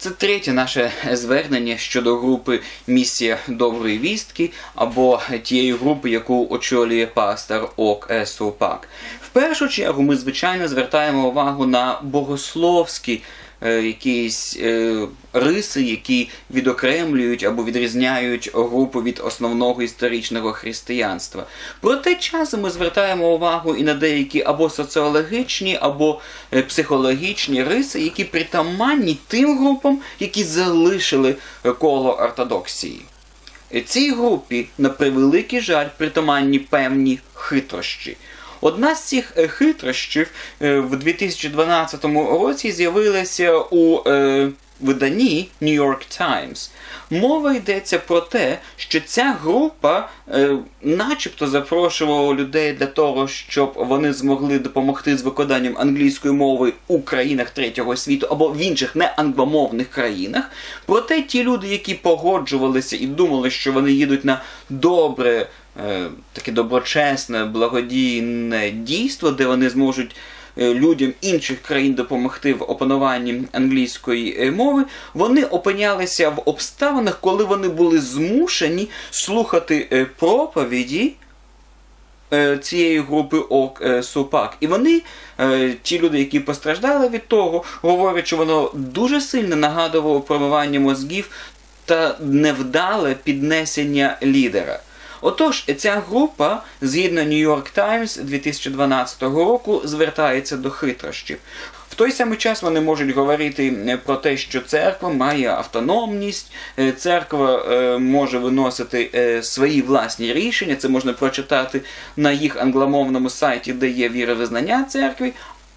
Це третє наше звернення щодо групи Місія доброї вістки або тієї групи, яку очолює пастор Ок. Супак. В першу чергу ми, звичайно, звертаємо увагу на богословські якісь е, риси, які відокремлюють або відрізняють групу від основного історичного християнства. Проте часом ми звертаємо увагу і на деякі або соціологічні, або е, психологічні риси, які притаманні тим групам, які залишили е, коло ортодоксії. Е, Цій групі, на превеликий жаль, притаманні певні хитрощі. Одна з цих е, хитрощів е, в 2012 році з'явилася у е, виданні New York Times. Мова йдеться про те, що ця група е, начебто запрошувала людей для того, щоб вони змогли допомогти з викладанням англійської мови у країнах третього світу або в інших неангломовних країнах. Проте ті люди, які погоджувалися і думали, що вони їдуть на добре, таке доброчесне, благодійне дійство, де вони зможуть е, людям інших країн допомогти в опануванні англійської е, мови, вони опинялися в обставинах, коли вони були змушені слухати е, проповіді е, цієї групи ок е, Супак. І вони, е, ті люди, які постраждали від того, говорять, що воно дуже сильно нагадувало промивання мозгів та невдале піднесення лідера. Отож, ця група, згідно New York Times 2012 року, звертається до хитрощів. В той самий час вони можуть говорити е, про те, що церква має автономність, е, церква е, може виносити свої власні рішення. Це можна прочитати на їх англомовному сайті, де є віровизнання церкви.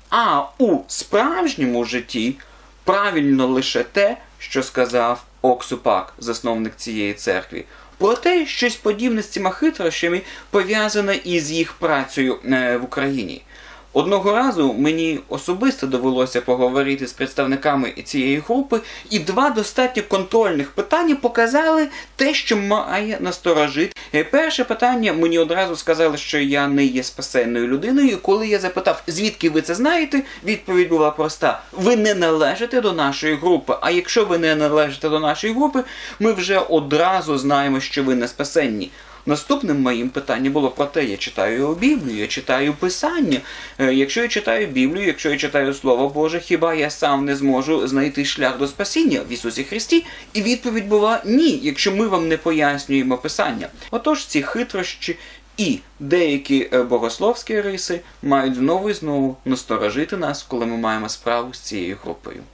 А у справжньому житті правильно лише те, що сказав Оксупак, засновник цієї церкви. Проте щось подібне з цими хитрощами пов'язане із їх працею е, в Україні. Одного разу мені особисто довелося поговорити з представниками цієї групи, і два достатньо контрольних питання показали те, що має насторожити. Е, Перше питання мені одразу сказали, що я не є спасенною людиною. Коли я запитав, звідки ви це знаєте, відповідь була проста: ви не належите до нашої групи. А якщо ви не належите до нашої групи, ми вже одразу знаємо, що ви не спасенні. Наступним моїм питанням було про те, я читаю Біблію, я читаю Писання. Е, Якщо я читаю Біблію, якщо я читаю Слово Боже, хіба я сам не зможу знайти шлях до спасіння в Ісусі Христі? І відповідь була ні, якщо ми вам не пояснюємо Писання. Отож, ці хитрощі і деякі е, богословські риси мають знову і знову насторожити нас, коли ми маємо справу з цією групою.